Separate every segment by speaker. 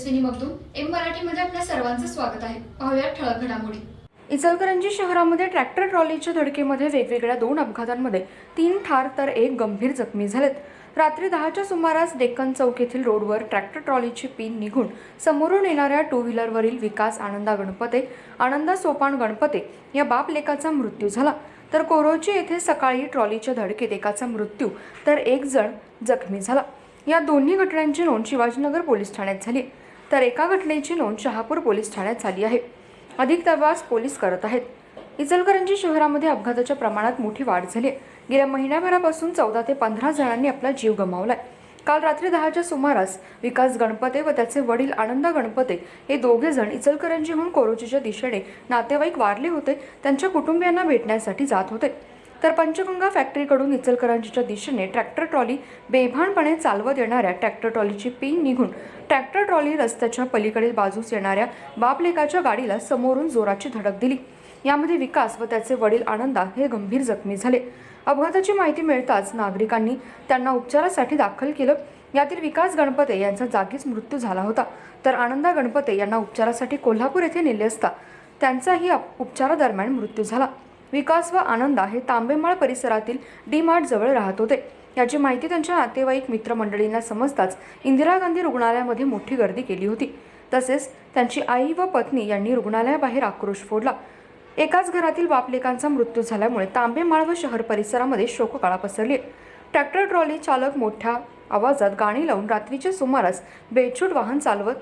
Speaker 1: Tejaswini Magdum M मराठीमध्ये आपल्या सर्वांचं स्वागत आहे. पाहूया ठळक घडामोडी.
Speaker 2: इचलकरंजी शहरामध्ये ट्रॅक्टर ट्रॉलीच्या धडकेमध्ये वेगवेगळ्या दोन अपघातांमध्ये तीन ठार तर एक गंभीर जखमी झालेत. रात्री दहाच्या सुमारास डेक्कन चौक येथील रोडवर ट्रॅक्टर ट्रॉलीची पिन निघून समोरून येणाऱ्या टू व्हीलरवरील विकास आनंदा गणपते आनंदा सोपान गणपते या बापलेकाचा मृत्यू झाला. तर कोरोची येथे सकाळी ट्रॉलीच्या धडकेत एकाचा मृत्यू तर एक जण जखमी झाला. या दोन्ही घटनांची नोंद शिवाजीनगर पोलीस ठाण्यात झाली तर एका घटनेची नोंद शहापूर पोलीस ठाण्यात झाली आहे. अधिक तपास पोलीस करत आहेत. इचलकरंजी शहरामध्ये अपघाताच्या प्रमाणात मोठी वाढ झाली आहे. गेल्या महिन्याभरापासून चौदा ते पंधरा जणांनी आपला जीव गमावलाय. काल रात्री दहाच्या सुमारास विकास गणपते व त्याचे वडील आनंद गणपते हे दोघे जण इचलकरंजीहून कोरोचीच्या दिशेने नातेवाईक वारले होते. त्यांच्या कुटुंबियांना भेटण्यासाठी जात होते. तर पंचगंगा फॅक्टरीकडून इचलकरंजीच्या दिशेने ट्रॅक्टर ट्रॉली बेभानपणे चालवत येणाऱ्या ट्रॅक्टर ट्रॉलीची पिन निघून ट्रॅक्टर ट्रॉली रस्त्याच्या पलीकडील बाजूस येणाऱ्या बापलेकाच्या गाडीला समोरून जोराची धडक दिली. यामध्ये विकास व त्याचे वडील आनंदा हे गंभीर जखमी झाले. अपघाताची माहिती मिळताच नागरिकांनी त्यांना उपचारासाठी दाखल केलं. यातील विकास गणपते यांचा जागीच मृत्यू झाला होता. तर आनंदा गणपते यांना उपचारासाठी कोल्हापूर येथे नेले असता त्यांचाही अप- उपचारादरम्यान मृत्यू झाला. विकास व आनंदा हे तांबेमाळ परिसरातील डी मार्ट जवळ राहत होते. याची माहिती त्यांच्या नातेवाईक मित्रमंडळींना समजताच इंदिरा गांधी रुग्णालयामध्ये मोठी गर्दी केली होती. तसेच त्यांची आई व पत्नी यांनी रुग्णालयाबाहेर आक्रोश फोडला. एकाच घरातील बापलेकांचा मृत्यू झाल्यामुळे तांबेमाळ व शहर परिसरामध्ये शोककळा पसरली. ट्रॅक्टर ट्रॉली चालक मोठ्या आवाजात गाणी लावून रात्रीच्या सुमारास बेछूट वाहन चालवत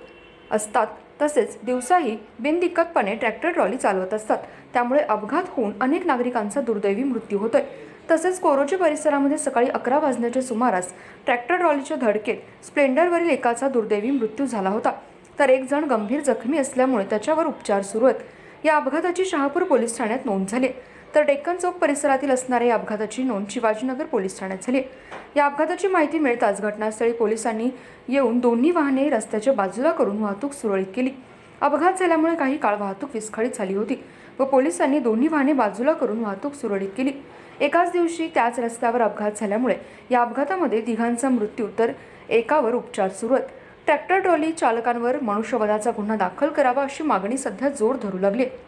Speaker 2: असतात. तसेच दिवसाही बिनदिक्कतपणे ट्रॅक्टर ट्रॉली चालवत असतात. त्यामुळे अपघात होऊन अनेक नागरिकांचा दुर्दैवी मृत्यू होतोय. तसेच कोरोची परिसरामध्ये सकाळी अकरा वाजण्याच्या सुमारास ट्रॅक्टर ट्रॉलीच्या धडकेत स्प्लेंडरवरील एकाचा दुर्दैवी मृत्यू झाला होता. तर एक जण गंभीर जखमी असल्यामुळे त्याच्यावर उपचार सुरू आहेत. या अपघाताची शहापूर पोलीस ठाण्यात नोंद झाली तर डेक्कन चौक परिसरातील असणाऱ्या या अपघाताची नोंद शिवाजीनगर पोलीस ठाण्यात झाली या अपघाताची माहिती मिळताच घटनास्थळी पोलिसांनी येऊन दोन्ही वाहने रस्त्याच्या बाजूला करून वाहतूक सुरळीत केली. अपघात झाल्यामुळे काही काळ वाहतूक विस्कळीत झाली होती व पोलिसांनी दोन्ही वाहने बाजूला करून वाहतूक सुरळीत केली. एकाच दिवशी त्याच रस्त्यावर अपघात झाल्यामुळे या अपघातामध्ये तिघांचा मृत्यू तर एकावर उपचार सुरू आहेत. ट्रॅक्टर ट्रॉली चालकांवर मनुष्यवधाचा गुन्हा दाखल करावा अशी मागणी सध्या जोर धरू लागली आहे.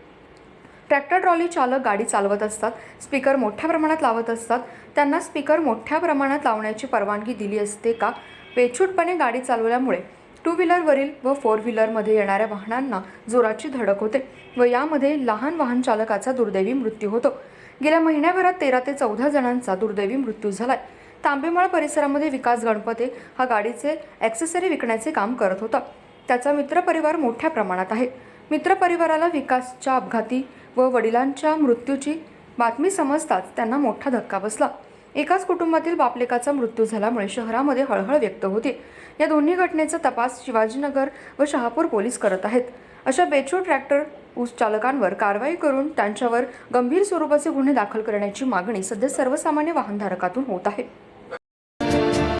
Speaker 2: ट्रॅक्टर ट्रॉली चालक गाडी चालवत असतात स्पीकर मोठ्या प्रमाणात लावत असतात त्यांना स्पीकर मोठ्या प्रमाणात लावण्याची परवानगी दिली असते का? पेछूटपणे गाडी चालवल्यामुळे टू व्हीलरवरील व फोर व्हीलरमध्ये येणाऱ्या वाहनांना जोराची धडक होते व यामध्ये लहान वाहन चालकाचा दुर्दैवी मृत्यू होतो. गेल्या महिन्याभरात तेरा ते चौदा जणांचा दुर्दैवी मृत्यू झालाय. तांबेमाळ परिसरामध्ये विकास गणपते हा गाडीचे ॲक्सेसरी विकण्याचे काम करत होता. त्याचा मित्रपरिवार मोठ्या प्रमाणात आहे. मित्रपरिवाराला विकासच्या अपघाती व वडिलांच्या मृत्यूची बातमी समजताच त्यांना मोठा धक्का बसला. एकाच कुटुंबातील बापलेकाचा मृत्यू झाल्यामुळे शहरामध्ये हळहळ व्यक्त होते. या दोन्ही घटनेचा तपास शिवाजीनगर व शहापूर पोलीस करत आहेत. अशा बेछूट ट्रॅक्टर ऊस चालकांवर कारवाई करून त्यांच्यावर गंभीर स्वरूपाचे गुन्हे दाखल करण्याची मागणी सध्या सर्वसामान्य वाहनधारकातून होत आहे.